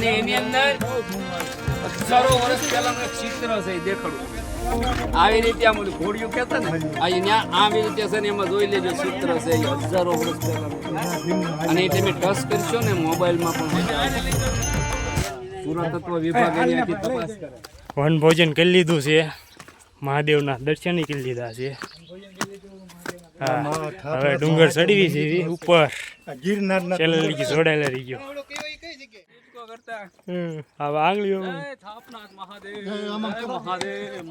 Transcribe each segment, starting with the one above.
અને એની અંદર હજારો વર્ષ પહેલાનું ચિત્ર છે દેખાડું. આવી રીતે આમ ઘોડિયું કહેતા ને અહીંયા આવી રીતે છે ને એમાં જોઈ લેજો ચિત્ર છે હજારો વર્ષ પહેલાનું. અને એ તમે ટચ કરશો ને મોબાઈલમાં પણ પુરાતત્વ વિભાગ એની તપાસ કરે. વન ભોજન કરી લીધું છે. મહાદેવના દર્શન કરી લીધા છે. હવે ડુંગર ચડવી છે ઉપર. ગિરનાર જોડાયેલા રહી ગયો હમ, હવે આંગળીઓ. થાપનાથ મહાદેવ મહાદેવ.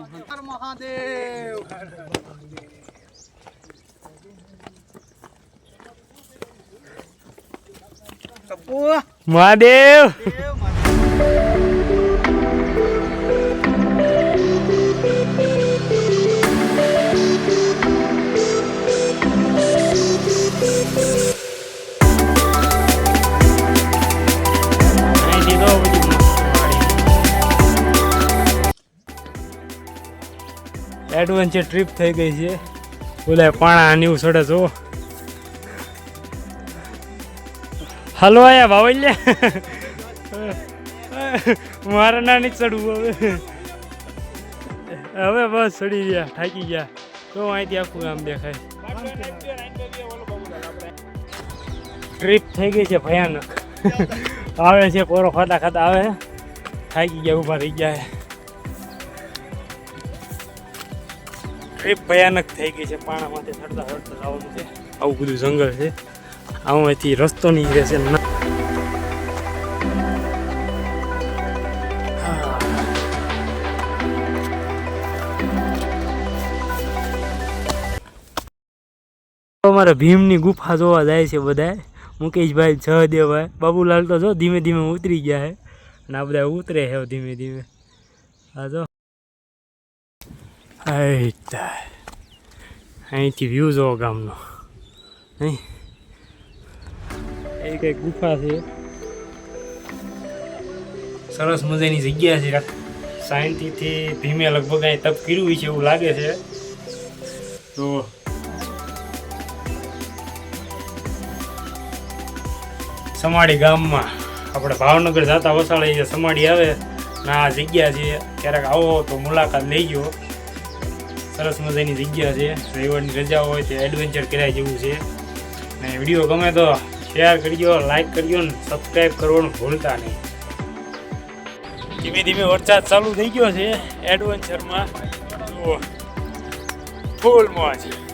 મહાદેવ! મહાદેવ. એડવેન્ચર ટ્રીપ થઈ ગઈ છે. બોલે પાણા આની ઉછળે જો હલો આયા ભાવલ્યા મારે ના નહીં ચડવું હવે. હવે બસ ચડી ગયા, થાકી ગયા. તો અહીંથી આખું ગામ દેખાય. ટ્રીપ થઈ ગઈ છે ભયાનક. આવે છે કોરો ખાતા ખાતા આવે. થાકી ગયા, ઊભા રહી ગયા. ટ્રીપ ભયાનક થઈ ગઈ છે. પાણામાંથી ચડતા ચડતા જવાનું છે. આવું બધું જંગલ છે. આમાંથી રસ્તો નહીં રહેશે અમારે ભીમની ગુફા જોવા જાય છે બધા મુકેશભાઈ સહદેવભાઈ બાબુલાલ તો જો ધીમે ધીમે ઉતરી ગયા છે. અને આ બધા ઉતરે છે ધીમે ધીમે. હા, જો. આઈ તા. અહીંથી વ્યૂ જોવો ગામનો નહીં એ કંઈક ગુફા છે સરસ મજાની જગ્યા છે શાંતિથી ધીમે લગભગ અહીં તપ કર્યું છે એવું લાગે છે તો સમાડી ગામમાં આપણે ભાવનગર જતા વસાળે સમાડી આવે ને આ જગ્યા છે ક્યારેક આવો તો મુલાકાત લઈ ગયો સરસ મજાની જગ્યા છે. રવિવારની રજા હોય તો એડવેન્ચર કરાય જેવું છે. ને વીડિયો ગમે તો શેર કરજો લાઈક કરજો ને સબસ્ક્રાઈબ કરવાનું ભૂલતા નહીં. ધીમે ધીમે વરસાદ ચાલુ થઈ ગયો છે એડવેન્ચરમાં જુઓ. ફૂલ મોજ.